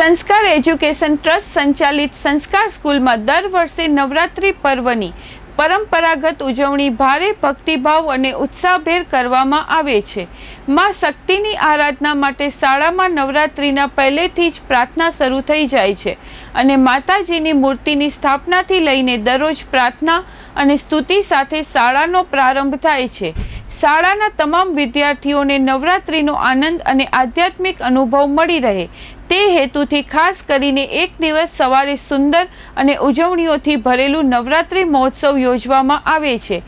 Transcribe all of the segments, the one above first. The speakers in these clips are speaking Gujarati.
સંસ્કાર એજ્યુકેશન ટ્રસ્ટ સંચાલિત સંસ્કાર સ્કૂલમાં દર વર્ષે નવરાત્રિ પર્વની પરંપરાગત ઉજવણી ભારે ભક્તિભાવ અને ઉત્સાહભેર કરવામાં આવે છે. માં શક્તિની આરાધના માટે શાળામાં નવરાત્રિના પહેલેથી જ પ્રાર્થના શરૂ થઈ જાય છે અને માતાજીની મૂર્તિની સ્થાપનાથી લઈને દરરોજ પ્રાર્થના અને સ્તુતિ સાથે શાળાનો પ્રારંભ થાય છે. શાળાના તમામ વિદ્યાર્થીઓને નવરાત્રિનો આનંદ અને આધ્યાત્મિક અનુભવ મળી રહે. તે હેતુથી ખાસ કરીને એક દિવસ સવારે સુંદર અને ઉજવણીઓથી ભરેલું નવરાત્રિ મહોત્સવ યોજવામાં આવે છે.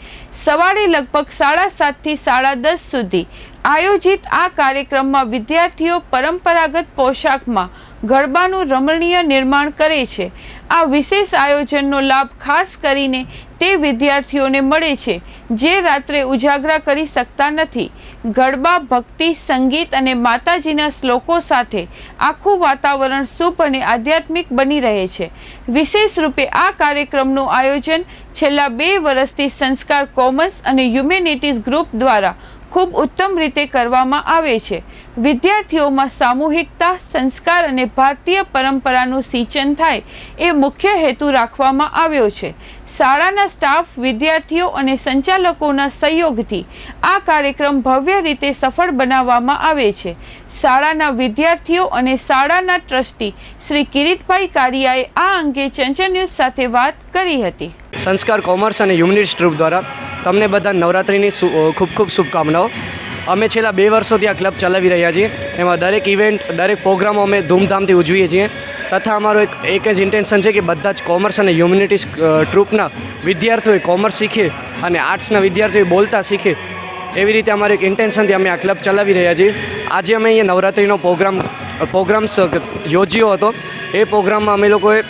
સવારે લગભગ સાડા સાતથી સાડા દસ સુધી આયોજિત આ કાર્યક્રમમાં વિદ્યાર્થીઓ પરંપરાગત પોશાકમાં ગરબાનું રમણીય નિર્માણ કરે છે. આ વિશેષ આયોજનનો લાભ ખાસ કરીને તે વિદ્યાર્થીઓને મળે છે. જે રાત્રે ઉજાગરા કરી શકતા નથી. ગરબા, ભક્તિ, સંગીત અને માતાજીના શ્લોકો સાથે આખું વાતાવરણ શુભ અને આધ્યાત્મિક બની રહે છે. વિશેષ રૂપે આ કાર્યક્રમનું આયોજન છેલ્લા બે વર્ષથી સંસ્કાર કોમર્સ અને હ્યુમેનિટીઝ ગ્રુપ દ્વારા ખૂબ ઉત્તમ રીતે કરવામાં આવે છે. વિદ્યાર્થીઓમાં સામૂહિકતા, સંસ્કાર અને ભારતીય પરંપરાનું સિંચન થાય એ મુખ્ય હેતુ રાખવામાં આવ્યો છે. શાળાના સ્ટાફ, વિદ્યાર્થીઓ અને સંચાલકોના સહયોગથી આ કાર્યક્રમ ભવ્ય રીતે સફળ બનાવવામાં આવે છે. શાળાના વિદ્યાર્થીઓ અને શાળાના ટ્રસ્ટી શ્રી કિરીટભાઈ કારિયાએ આ અંગે ચંચળ ન્યૂઝ સાથે વાત કરી હતી. સંસ્કાર, કોમર્સ અને હ્યુમનિસ્ટ ગ્રુપ દ્વારા તમને બધા નવરાત્રિની ખૂબ ખૂબ શુભકામનાઓ. અમે છેલ્લા બે વર્ષોથી આ ક્લબ ચલાવી રહ્યા છીએ. એમાં દરેક ઇવેન્ટ, દરેક પ્રોગ્રામો અમે ધૂમધામથી ઉજવીએ છીએ. તથા અમારો એક એક જ ઇન્ટેન્શન છે કે બધા જ કોમર્સ અને હ્યુમનિટીઝ ટ્રુપના વિદ્યાર્થીઓએ કોમર્સ શીખે અને આર્ટ્સના વિદ્યાર્થીઓએ બોલતા શીખે. એવી રીતે અમારે એક ઇન્ટેન્શનથી અમે આ ક્લબ ચલાવી રહ્યા છીએ. આજે અમે અહીંયા નવરાત્રિનો પ્રોગ્રામ, પ્રોગ્રામ્સ યોજ્યો હતો. એ પ્રોગ્રામમાં અમે લોકોએ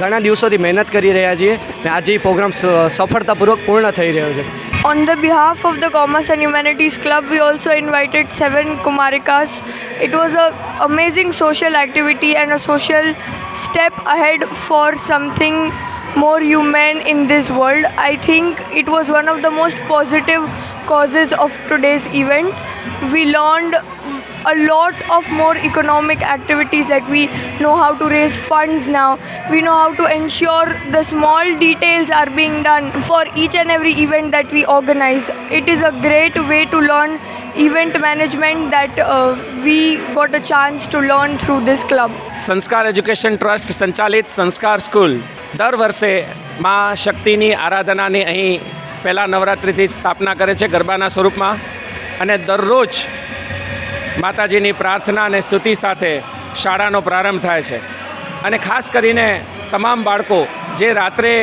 ઘણા દિવસોથી મહેનત કરી રહ્યા છીએ ને આજે એ પ્રોગ્રામ સફળતાપૂર્વક પૂર્ણ થઈ રહ્યો છે. On the behalf of the Commerce and Humanities Club, we also invited seven Kumarikas. It was an amazing social activity and a social step ahead for something more human in this world. I think it was one of the most positive causes of today's event. We learned a lot of more economic activities like we know how to raise funds now we know how to ensure the small details are being done for each and every event that we organize it is a great way to learn event management that uh, we got a chance to learn through this club Sanskar education trust સંચાલિત સંસ્કાર સ્કૂલ દર વર્ષે માં શક્તિની આરાધનાની અહીં પહેલાં નવરાત્રિથી સ્થાપના કરે છે ગરબાના સ્વરૂપમાં અને દરરોજ માતાજીની પ્રાર્થના અને સ્તુતિ સાથે શાળાનો પ્રારંભ થાય છે. અને ખાસ કરીને તમામ બાળકો જે રાત્રે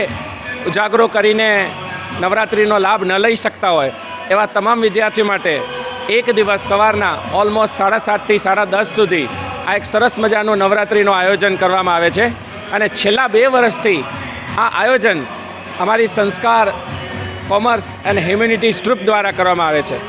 ઉજાગરો કરીને નવરાત્રિનો લાભ ન લઈ શકતા હોય, એવા તમામ વિદ્યાર્થીઓ માટે એક દિવસ સવારના ઓલમોસ્ટ સાડા સાતથી સાડા દસ સુધી આ એક સરસ મજાનું નવરાત્રિનું આયોજન કરવામાં આવે છે. અને છેલ્લા બે વર્ષથી આ આયોજન અમારી સંસ્કાર, કોમર્સ એન્ડ હ્યુમેનિટીઝ ટ્રુપ દ્વારા કરવામાં આવે છે.